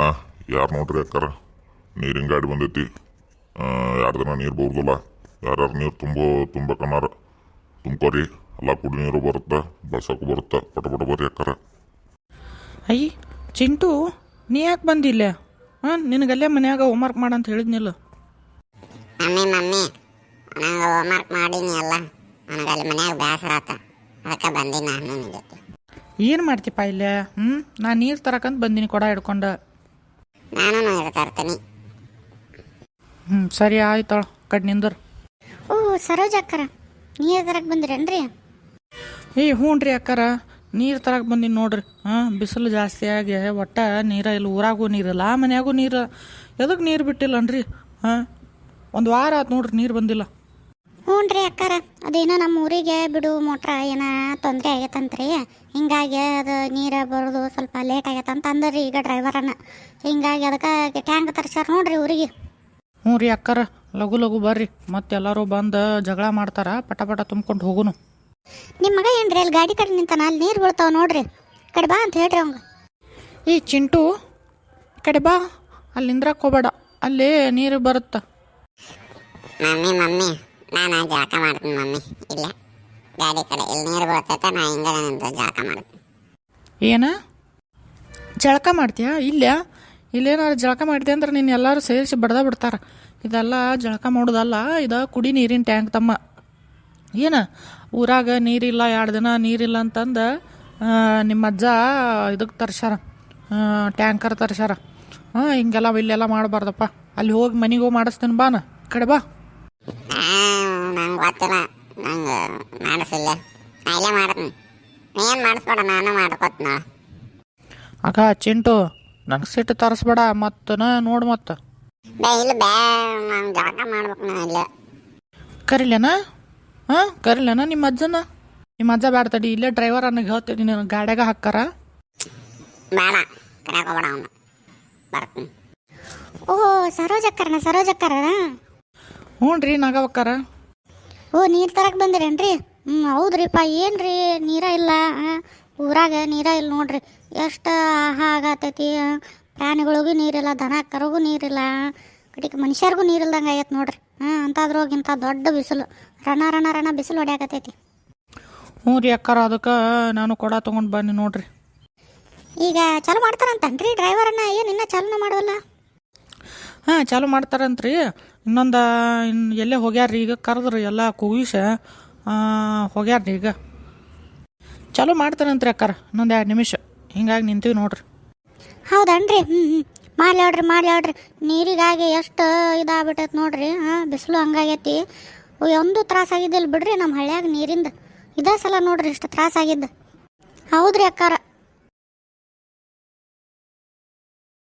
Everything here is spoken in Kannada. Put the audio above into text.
ಆ ಯಾರು ನೋಡ್ರಿ ಅಕ್ಕಾರ? ನೀರಿನ ಗಾಡಿ ಬಂದೈತಿ. ಎರಡು ದಿನ ನೀರು ಬರುದಿಲ್ಲ. ಯಾರ್ಯಾರು ನೀರು ತುಂಬೋ ತುಂಬಕನಾರ ತುಂಬ್ಕೋರಿ. ಎಲ್ಲ ಕುಡಿ ನೀರು ಬರುತ್ತೆ? ಬಳಸೋಕೆ ಬರುತ್ತೆ? ಪಟ ಪಟ ಬರ್ರಿ ಅಕ್ಕಾರ. ಅಯ್ಯ ಚಿಂಟು ನೀ ಯಾಕೆ ಬಂದಿಲ್ಲ? ಹಾಂ ನಿನಗಲ್ಲೇ ಮನ್ಯಾಗ ಹೋಮ್ವರ್ಕ್ ಮಾಡಂತ ಹೇಳಿದ್ನಿಲ್ಲ. ಮಮ್ಮಿ ಮಮ್ಮಿ ನಂಗೆ ಹೋಮ್ವರ್ಕ್ ಮಾಡೀನಿ ಅಲ್ಲ. ನನಗೆ ಅಲ್ಲಿ ಮನ್ಯಾಗ ಬೇಸರ ಆತ. ಅದಕ್ಕೆ ಬಂದಿ ನಾನು ನಿನ್ನ ಜೊತೆ. ಏನು ಮಾಡ್ತಿಪ್ಪ ಇಲ್ಲೇ? ಹ್ಞೂ ನಾನು ನೀರು ತರಕಂತ ಬಂದೀನಿ ಕೊಡ ಹಿಡ್ಕೊಂಡು. ನಾನು ಹೇಳ್ತಾ ಇರ್ತೀನಿ. ಹ್ಞೂ ಸರಿ ಆಯ್ತಳ ಕಡ್ ನಿಂದ್ರ. ಓ ಸರೋಜ ಅಕ್ಕರ ನೀರು ತರಕ್ ಬಂದ್ರೇನ್ರಿ? ಏ ಹ್ಞೂ ರೀ ಅಕ್ಕಾರ ನೀರು ತರಕ್ಕೆ ಬಂದೀನಿ ನೋಡ್ರಿ. ಹಾಂ ಬಿಸಿಲು ಜಾಸ್ತಿ ಆಗಿ ಒಟ್ಟ ನೀರ ಇಲ್ಲ ಊರಾಗೂ ನೀರಿಲ್ಲ ಮನ್ಯಾಗೂ ನೀರು ಎದಕ್ಕೆ ನೀರು ಬಿಟ್ಟಿಲ್ಲನ್ರಿ? ಹಾಂ ಒಂದು ವಾರ ಆತು ನೋಡ್ರಿ ನೀರು ಬಂದಿಲ್ಲ. ಹ್ಞೂ ರೀ ಅಕ್ಕಾರ. ಅದೇನೋ ನಮ್ಮ ಊರಿಗೆ ಬಿಡು ಮೋಟ್ರ ಏನೋ ತೊಂದರೆ ಆಗೈತಂತ್ರಿ ಹಿಂಗಾಗಿ ಅದು ನೀರು ಬರೋದು ಸ್ವಲ್ಪ ಲೇಟ್ ಆಗೈತಂತ ಅಂದ್ರಿ ಈಗ ಡ್ರೈವರನ್ನ ಹಿಂಗಾಗಿ ಅದಕ್ಕೆ ಟ್ಯಾಂಕ್ ತರ್ಸ್ಯಾರ ನೋಡ್ರಿ ಊರಿಗೆ. ಹ್ಞೂ ರೀ ಅಕ್ಕಾರ. ಲಘು ಲಘು ಬರ್ರಿ. ಮತ್ತೆಲ್ಲರೂ ಬಂದು ಜಗಳ ಮಾಡ್ತಾರ ಪಟ ಪಟ ತುಂಬ್ಕೊಂಡು ಹೋಗುನು. ನಿಮ್ಮ ಮಗ ಏನ್ರಿ ಅಲ್ಲಿ ಗಾಡಿ ಕಡೆ ನಿಂತಾನ ಅಲ್ಲಿ ನೀರು ಬೀಳ್ತಾವ ನೋಡ್ರಿ. ಕಡೆ ಬಾ ಅಂತ ಹೇಳ್ರಿ ಅವಂಗ. ಈ ಚಿಂಟು ಈ ಕಡೆ ಬಾ. ಅಲ್ಲಿ ನಿಂದ್ರಕ್ಕೆ ಹೋಗ್ಬೇಡ. ಅಲ್ಲಿ ನೀರು ಬರುತ್ತೆ. Mummy mummy. ನಾನು ಜಳಕ ಮಾಡ್ತೀನಿ ಮಮ್ಮಿ. ಇಲ್ಲ ಗಾಡಿ ಕಡೆ ಇಲ್ಲಿ ನೀರು ಬರ್ತೈತೆ ನಾ ಹಿಂಗೆ ನಿಂತು ಜಾಕ ಮಾಡ್ತೀನಿ. ಏನ? ಜಳಕ ಮಾಡ್ತೀಯಾ? ಇಲ್ಲ. ಇಲ್ಲೇನಾದ್ರು ಜಳಕ ಮಾಡ್ತೀಯ ಅಂದ್ರೆ ನೀನು ಎಲ್ಲರೂ ಸೇರಿಸಿ ಬಡ್ದ ಬಿಡ್ತಾರೆ. ಇದೆಲ್ಲ ಜಳಕ ಮಾಡೋದಲ್ಲ ಇದು ಕುಡಿ ನೀರಿನ ಟ್ಯಾಂಕ್ ತಮ್ಮ. ಏನು? ಊರಾಗ ನೀರಿಲ್ಲ ಎರಡು ದಿನ ನೀರಿಲ್ಲ ಅಂತಂದು ನಿಮ್ಮ ಅಜ್ಜ ಇದಕ್ಕೆ ತರ್ಸ್ಯಾರ. ಟ್ಯಾಂಕರ್ ತರ್ಸ್ಯಾರ. ಹಾಂ ಹಿಂಗೆಲ್ಲ ಇಲ್ಲೆಲ್ಲ ಮಾಡಬಾರ್ದಪ್ಪ. ಅಲ್ಲಿ ಹೋಗಿ ಮನೆಗೆ ಹೋಗಿ ಮಾಡಿಸ್ತೀನಿ ಬಾನ. ನಾ ಕಡೆ ಬಾ. ನಂಗೆ ಗೊತ್ತಿಲ್ಲ. ನಂಗೆ ಮಾಡಿಸಿಲ್ಲ. ನಾ ಇಲ್ಲೇ ಮಾಡ್ತೀನಿ. ನೀನು ಮಾಡಿಸ್ಬೇಡ ನಾನು ಮಾಡ್ಕೊತ್ನ ಅಕ್ಕ ಚಿಂಟು ನನಗೆ ಸಿಟ್ಟು ತರಿಸ್ಬೇಡ ಮತ್ತು ನೋಡು ಮತ್ತು. ಬೇ ಇಲ್ಲ ಬೇ ನಾನು ಜಳಕ ಮಾಡ್ಬೇಕು ನಾ ಇಲ್ಲ. ಕರಿಲೇನ? ಹಾಂ ಕರಿಲೇನ ನಿಮ್ಮ ಅಜ್ಜನ? ನಿಮ್ಮ ಅಜ್ಜ ಬೇಡ ತಡಿ ಇಲ್ಲೇ ಡ್ರೈವರ್ ಅನ್ನಗೆ ಹೇಳ್ತೀನಿ ನೀನು ಗಾಡ್ಯಾಗ ಹಾಕ್ಕಾರ? ಬೇಡ ಕರ್ಯಾಕೋಬೇಡ ಅವನು. ಬರ್ತೀನಿ. ಓ ಸರೋಜ ಅಕ್ಕರನ ಸರೋಜ ಅಕ್ಕರ ಹ್ಞೂ ರೀ ನಾಗವಕ್ಕಾರ. ಓ ನೀರು ತರಕ್ಕೆ ಬಂದಿರೇನ್ರಿ? ಹ್ಞೂ ಹೌದ್ರಿಪ್ಪ ಏನ್ರಿ? ನೀರ ಇಲ್ಲ ಊರಾಗ ನೀರ ಇಲ್ಲ ನೋಡ್ರಿ. ಎಷ್ಟು ಆಗತೈತಿ ಪ್ರಾಣಿಗಳಿಗೂ ನೀರಿಲ್ಲ ದನ ಕರುಗೂ ನೀರಿಲ್ಲ ಕಡಿಗೆ ಮನುಷ್ಯರಿಗೂ ನೀರಿಲ್ದಂಗೆ ಆಗೈತೆ ನೋಡ್ರಿ. ಹಾಂ ಇಂತ ದೊಡ್ಡ ಬಿಸಿಲು ರಣ ರಣ ರಣ ಬಿಸಿಲು ಹೊಡ್ಯಾಕತೈತಿ. ಹ್ಞೂ ರೀ ಅಕ್ಕಾರ ಅದಕ್ಕೆ ನಾನು ಕೊಡ ತೊಗೊಂಡು ಬನ್ನಿ ನೋಡ್ರಿ. ಈಗ ಚಾಲು ಮಾಡ್ತಾರಂತನ್ರಿ ಡ್ರೈವರನ್ನ ಏನು ಇನ್ನೂ ಚಾಲೂ ಮಾಡೋಲ್ಲ ಹಾಂ, ಚಾಲು ಮಾಡ್ತಾರಂತ್ರಿ. ಇನ್ನೊಂದು ಇನ್ನು ಎಲ್ಲೇ ಹೋಗ್ಯಾರ್ರಿ ಈಗ, ಕರೆದ್ರಿ ಎಲ್ಲ ಕೂಗಿಸ ಹೋಗ್ಯಾರ್ರಿ ಈಗ. ಚಾಲು ಮಾಡ್ತಾರಂತ್ರಿ ಅಕ್ಕಾರ, ಇನ್ನೊಂದು ಎರಡು ನಿಮಿಷ. ಹಿಂಗಾಗಿ ನಿಂತೀವಿ ನೋಡ್ರಿ. ಹೌದನ್ರಿ? ಹ್ಞೂ ಮಾಡ್ಲಾಡ್ರಿ ಮಾಡ್ಲಾಡ್ರಿ ನೀರಿಗಾಗಿ ಎಷ್ಟು ಇದಾಗ್ಬಿಟ್ಟೈತೆ ನೋಡ್ರಿ. ಹಾಂ, ಬಿಸಿಲು ಹಂಗಾಗೈತಿ. ಒಂದು ತ್ರಾಸ ಆಗಿದಿಲ್ಲ ಬಿಡ್ರಿ ನಮ್ಮ ಹಳ್ಳಿಯಾಗ ನೀರಿಂದ. ಇದೇ ಸಲ ನೋಡ್ರಿ ಇಷ್ಟು ತ್ರಾಸ ಆಗಿದ್ದು. ಹೌದ್ರಿ ಅಕ್ಕಾರ.